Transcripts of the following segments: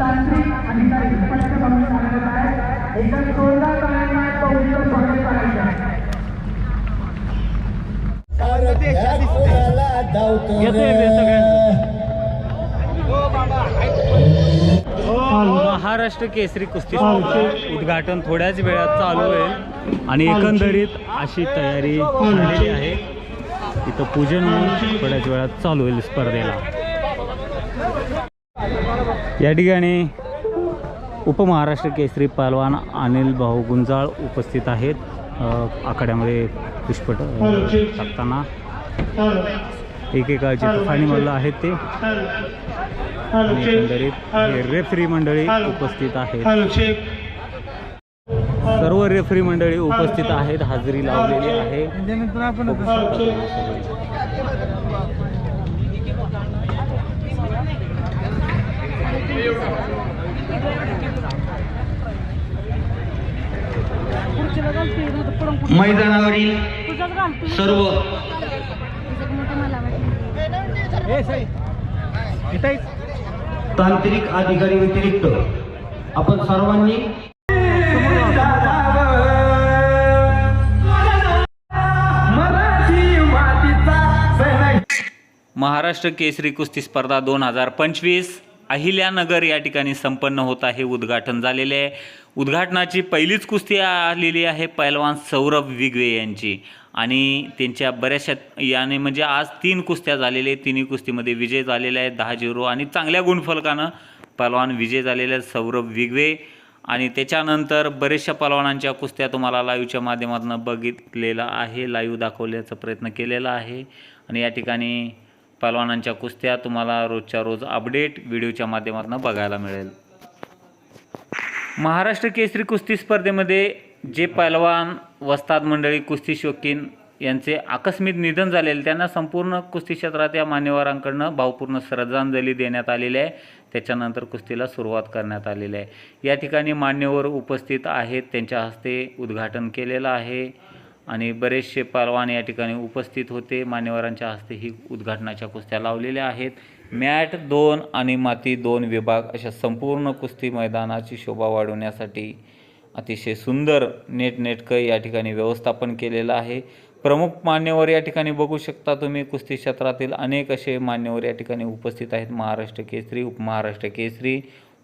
तांत्रिक अधिकारी स्पष्टपणे सांगत आहे पवित्र स्वागत करायचं आहे. महाराष्ट्र केसरी कुस्ती उद्घाटन थोड्याच वेळात चालू होईल. आणि एकंदरीत अशी तयारी झालेली आहे. इथं पूजन होऊन थोड्याच वेळात चालू होईल स्पर्धेला. या ठिकाणी उपमहाराष्ट्र केसरी पहलवान अनिल भाऊ गुंजाळ उपस्थित आहेत. आखाड्यामध्ये पुष्प टाकताना एकेकाळचे तुफानी मल्ल आहेत ते. हे रेफरी मंडळी उपस्थित आहेत. सर्व रेफरी मंडळी उपस्थित आहेत हजेरी लावलेली आहे बघू शकता तुम्ही सगळे. मैदानावरील सर्व तांत्रिक अधिकारी व्यतिरिक्त आपण सर्वांनी महाराष्ट्र केसरी कुस्ती स्पर्धा दोन हजार पंचवीस अहिल्यानगर या ठिकाणी संपन्न होत आहे उद्घाटन झालेले आहे. उद्घाटनाची पहिलीच कुस्ती आलेली आहे पैलवान सौरभ विगवे यांची. आणि त्यांच्या बऱ्याचशा याने म्हणजे आज तीन कुस्त्या झालेल्या आहेत. तिन्ही कुस्तीमध्ये विजय झालेला आहे दहा झिरो आणि चांगल्या गुणफलकानं पैलवान विजय झालेले आहे सौरभ विगवे आणि त्याच्यानंतर बरेचशा पलवानांच्या कुस्त्या तुम्हाला लाईव्हच्या माध्यमातून बघितलेला आहे लाईव्ह दाखवल्याचा प्रयत्न केलेला आहे. आणि या ठिकाणी पहलवानांच्या कुस्त्या तुम्हाला रोजच्या रोज अपडेट व्हिडिओच्या माध्यमातून बघायला मिळेल. महाराष्ट्र केसरी कुस्ती स्पर्धेमध्ये जे पैलवान वस्ताद मंडळी कुस्ती शौकीन यांचे आकस्मिक निधन झालेले त्यांना संपूर्ण कुस्ती क्षेत्रात या मान्यवरांकडनं भावपूर्ण श्रद्धांजली देण्यात आलेली आहे. त्याच्यानंतर कुस्तीला सुरुवात करण्यात आलेली आहे. या ठिकाणी मान्यवर उपस्थित आहेत त्यांच्या हस्ते उद्घाटन केलेलं आहे. आणि बरेचसे पालवान या ठिकाणी उपस्थित होते. मान्यवरांच्या हस्ते ही उद्घाटनाच्या कुस्त्या लावलेल्या आहेत. मॅट दोन आणि माती दोन विभाग अशा संपूर्ण कुस्ती मैदानाची शोभा वाढवण्यासाठी अतिशय सुंदर नेटनेटकं या ठिकाणी व्यवस्थापन केलेलं आहे. प्रमुख मान्यवर या ठिकाणी बघू शकता तुम्ही कुस्ती क्षेत्रातील अनेक असे मान्यवर या ठिकाणी उपस्थित आहेत. महाराष्ट्र केसरी उपमहाराष्ट्र केसरी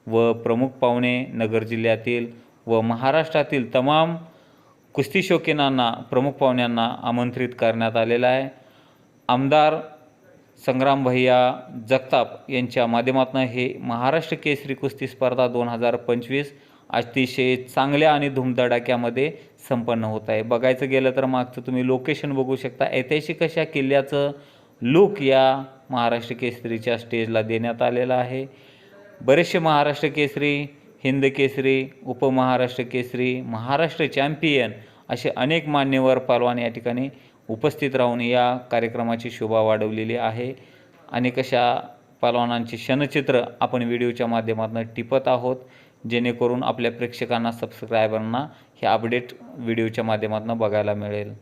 व प्रमुख पाहुणे नगर जिल्ह्यातील व महाराष्ट्रातील तमाम कुस्ती शौकीनांना प्रमुख पाहुण्यांना आमंत्रित करण्यात आलेलं आहे. आमदार संग्राम भैया जगताप यांच्या माध्यमातून हे महाराष्ट्र केसरी कुस्ती स्पर्धा दोन हजार पंचवीस अतिशय चांगल्या आणि धुमधडाक्यामध्ये संपन्न होत आहे. बघायचं गेलं तर मागचं तुम्ही लोकेशन बघू शकता. ऐतिहासिक अशा किल्ल्याचं लुक या महाराष्ट्र केसरीच्या स्टेजला देण्यात आलेलं आहे. बरेचसे महाराष्ट्र केसरी हिंद केसरी उपमहाराष्ट्र केसरी महाराष्ट्र चॅम्पियन असे अनेक मान्यवर पालवान या ठिकाणी उपस्थित राहून या कार्यक्रमाची शोभा वाढवलेली आहे. अनेक अशा पालवानांचे क्षणचित्र आपण व्हिडिओच्या माध्यमातून टिपत आहोत जेणेकरून आपल्या प्रेक्षकांना सबस्क्रायबरांना हे अपडेट व्हिडिओच्या माध्यमातून बघायला मिळेल.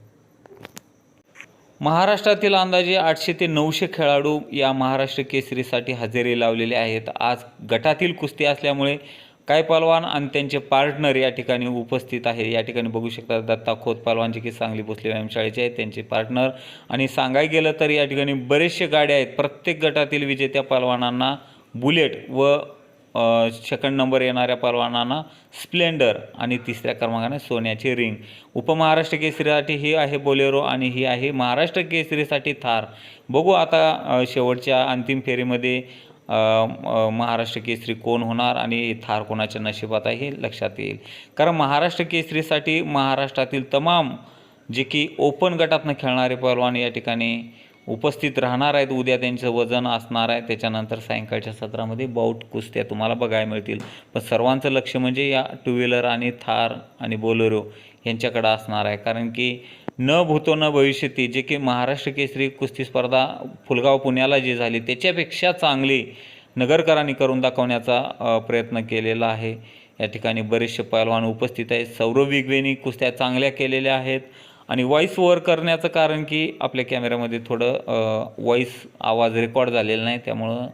महाराष्ट्रातील अंदाजे आठशे ते नऊशे खेळाडू या महाराष्ट्र केसरीसाठी हजेरी लावलेले आहेत. आज गटातील कुस्ती असल्यामुळे काय पलवान आणि त्यांचे पार्टनर या ठिकाणी उपस्थित आहे या ठिकाणी बघू शकता दत्ता खोत पलवान जे की सांगली भोसले व्यायामशाळेचे आहेत त्यांचे पार्टनर आणि सांगाय गेलं तर या ठिकाणी बरेचसे गाड्या आहेत. प्रत्येक गटातील विजेत्या पलवानांना बुलेट व सेकंड नंबर येणाऱ्या पालवानांना स्प्लेंडर आणि तिसऱ्या क्रमांकाने सोन्याची रिंग. उपमहाराष्ट्र केसरीसाठी ही आहे बोलेरो आणि ही आहे महाराष्ट्र केसरीसाठी थार. बघू आता शेवटच्या अंतिम फेरीमध्ये महाराष्ट्र केसरी कोण होणार आणि थार कोणाच्या नशिबात आहे हे लक्षात येईल. कारण महाराष्ट्र केसरीसाठी महाराष्ट्रातील तमाम जे की ओपन गटातनं खेळणारे पहलवान या ठिकाणी उपस्थित राहणार आहेत. उद्या त्यांचं वजन असणार आहे. त्याच्यानंतर सायंकाळच्या सत्रामध्ये बाऊट कुस्त्या तुम्हाला बघायला मिळतील. पण सर्वांचं लक्ष म्हणजे या टू व्हीलर आणि थार आणि बोलेरो यांच्याकडं असणार आहे. कारण की न भूतो न भविष्यती जे की महाराष्ट्र केसरी कुस्ती स्पर्धा फुलगाव पुण्याला जी झाली त्याच्यापेक्षा चांगली नगरकरांनी करून दाखवण्याचा प्रयत्न केलेला आहे. या ठिकाणी बरेचसे पैलवान उपस्थित आहेत. सौरभ विगवेनी कुस्त्या चांगल्या केलेल्या आहेत. आणि व्हॉईस ओवर करण्याचं कारण की आपल्या कॅमेऱ्यामध्ये थोडं व्हॉईस आवाज रेकॉर्ड झालेला नाही. त्यामुळं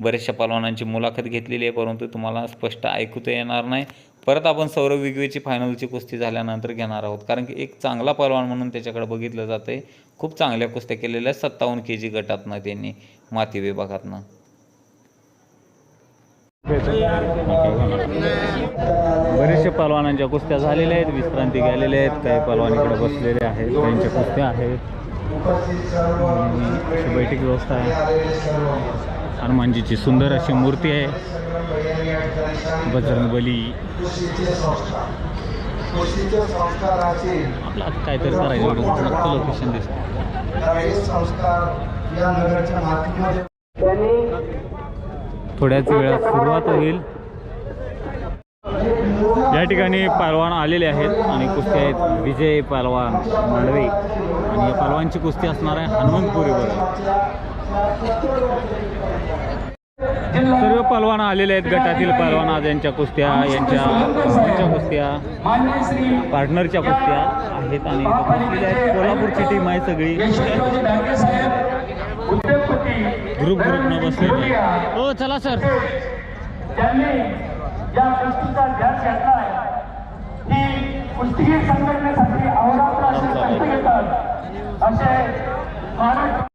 बऱ्याचशा पलवानांची मुलाखत घेतलेली आहे परंतु तुम्हाला स्पष्ट ऐकू तर येणार नाही. परत आपण सौरभ विगवेची फायनलची कुस्ती झाल्यानंतर घेणार आहोत. कारण की एक चांगला पलवान म्हणून त्याच्याकडे बघितलं जातं आहे खूप चांगल्या कुस्त्या केलेल्या आहेत सत्तावन्न के जी गटातनं त्यांनी माती विभागातनं. बरेचसे पलवानांच्या कुस्त्या झालेल्या आहेत विश्रांती गेलेल्या आहेत काही पलवान इकडे बसलेले आहेत त्यांच्या कुस्त्या आहेत. अशी बैठक व्यवस्था आहे. हनुमानजीची सुंदर अशी मूर्ती आहे. बजरंगबली आपलं आता काहीतरी करायचं लोकेशन दिसतं. संस्कार या नगरच्या मातीमध्ये. थोड्याच वेळात सुरुवात होईल. या ठिकाणी पहलवान आलेले आहेत आणि कुस्ती आहेत विजय पहलवान मांडवे. आणि या पहलवानची कुस्ती असणार आहे हनुमंतपुरीवर. सर्व पलवान आलेले आहेत गटातील पलवान आज यांच्या कुस्त्या यांच्या भावांच्या कुस्त्या पार्टनरच्या कुस्त्या आहेत आणि कोल्हापूरची टीम आहे सगळी. ग्रुप ग्रुप न बसलेली हो चला सर कुस्तीगीर संघटनेसाठी अहोरात्र असे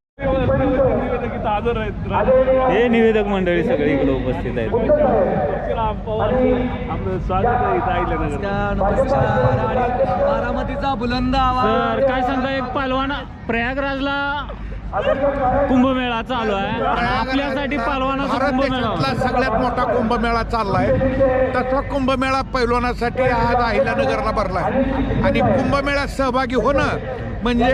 असे महाराष्ट्र हे निवेदक मंडळी सगळी इकडे उपस्थित आहेत. बारामतीचा बुलंद आवाज. सर काय सांगता एक पहलवान प्रयागराजला कुंभमेळा चालू आहे. आपल्यासाठी कुंभमेळा. देशातला सगळ्यात मोठा कुंभमेळा चाललाय. तसा कुंभमेळा पैलवानासाठी आज अहिल्यानगरला भरलाय. आणि कुंभमेळ्यात सहभागी होणं म्हणजे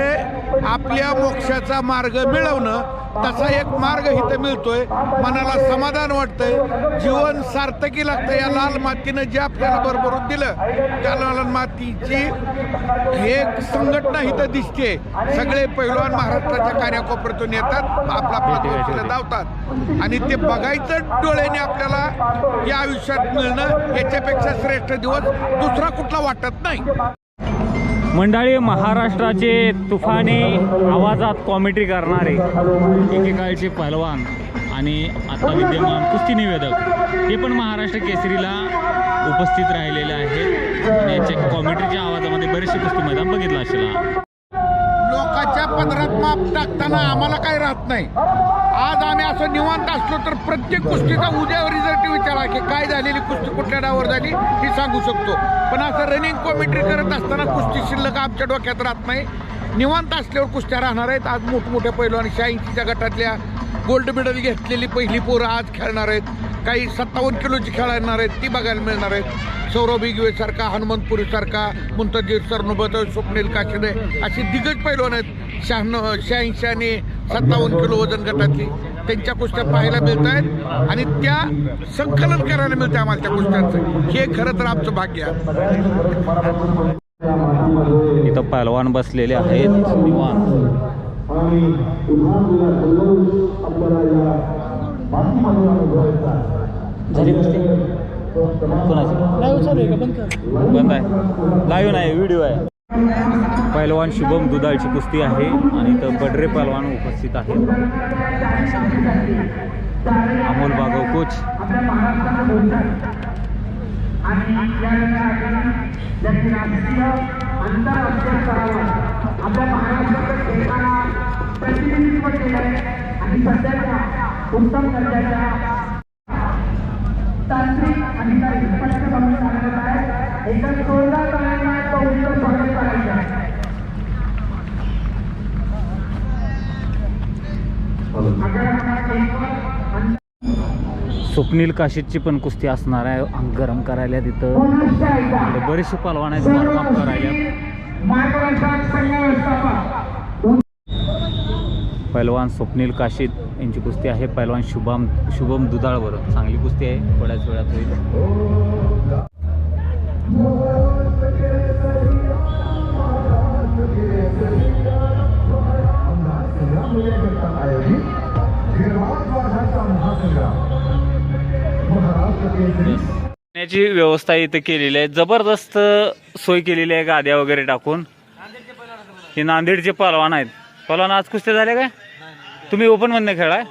आपल्या मोक्षाचा मार्ग मिळवणं तसा एक मार्ग इथं मिळतोय. मनाला समाधान वाटतंय. जीवन सार्थकी लागतं या लाल मातीनं जे आपल्याला भरभरून दिलं त्या लाल मातीची एक संघटना इथं दिसते. सगळे पैलवान महाराष्ट्राच्या कार्याकोपऱ्यातून येतात आपला आपला धावतात. आणि ते बघायचं डोळ्याने आपल्याला या आयुष्यात मिळणं याच्यापेक्षा श्रेष्ठ दिवस दुसरा कुठला वाटत नाही. मंडळी महाराष्ट्राचे तुफानी आवाजात कॉमेंट्री करणारे एकेकाळचे पहलवान आणि आता विद्यमान कुस्ती निवेदक हे पण महाराष्ट्र केसरीला उपस्थित राहिलेले आहेत. आणि याच्या कॉमेट्रीच्या आवाजामध्ये बरेचसे कुस्ती मैदान बघितलं असेल. लोकांच्या पदरात माप टाकताना आम्हाला काही राहत नाही. आज आम्ही असं निवांत असलो तर प्रत्येक कुस्तीचा उद्या रिझल्ट विचारा की काय झालेली कुस्ती कुठल्या डावर झाली हे सांगू शकतो. पण असं रनिंग कॉमेंट्री करत असताना कुस्ती शिल्लक आमच्या डोक्यात राहत नाही. निवांत असल्यावर कुस्त्या राहणार आहेत. आज मोठमोठ्या पैलवान शहाऐंशीच्या गटातल्या गोल्ड मेडल घेतलेली पहिली पोरं आज खेळणार आहेत. काही सत्तावन्न किलोची खेळणार आहेत ती बघायला मिळणार आहेत. सौरभ इगवेसारखा हनुमंतपुरीसारखा मुंतजीर सरनुबत स्वप्नील काशिदे अशी दिग्गज पैलवान आहेत. शहाण्णव शहाऐंशी आणि सत्तावन्न किलो वजन गटातली. त्यांच्या कुस्त्या पाहायला मिळत आहेत आणि त्या संकलन करायला मिळते आम्हाला त्या कुस्त्यांचं. हे खरं तर आमचं भाग्य आहे. इथं पहलवान बसलेले आहेत. निवांत झाली कोणाची? बंद आहे. लाईव्ह नाही व्हिडिओ आहे. पहलवान शुभम दुधाळची कुस्ती आहे आणि इथं बडरे पहलवान उपस्थित आहेत. अमोल बागव कोच आपल्या महाराष्ट्राचं खेळताना प्रतिनिधित्व केलंय आणि सध्याच्या उत्तम दर्जाच्या तांत्रिक अधिकारी स्पष्ट करून सांगत आहेत स्वागत करायचं आहे स्वप्नील काशीदची पण कुस्ती असणार आहे. अंग गरम करायला तिथं. बरेचसे पहलवान आहेत मारमाप करायला. पैलवान स्वप्नील काशीद यांची कुस्ती आहे. पैलवान शुभम शुभम दुधाळवर. चांगली कुस्ती आहे. थोड्याच वेळात होईल. पाण्याची व्यवस्था इथे केलेली आहे. जबरदस्त सोय केलेली आहे. गाद्या वगैरे टाकून. हे नांदेडचे पहलवान आहेत. पहलवान आज कुस्त्या झाल्या काय? तुम्ही ओपन मधनं खेळाय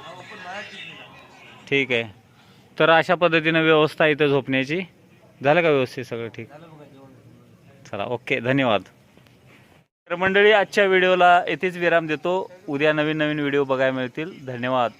ठीक आहे. तर अशा पद्धतीनं व्यवस्था इथं झोपण्याची. झालं का व्यवस्थित सगळं ठीक? चला ओके धन्यवाद. तर मंडळी आजच्या व्हिडिओला येथेच विराम देतो. उद्या नवीन नवीन व्हिडिओ बघायला मिळतील. धन्यवाद.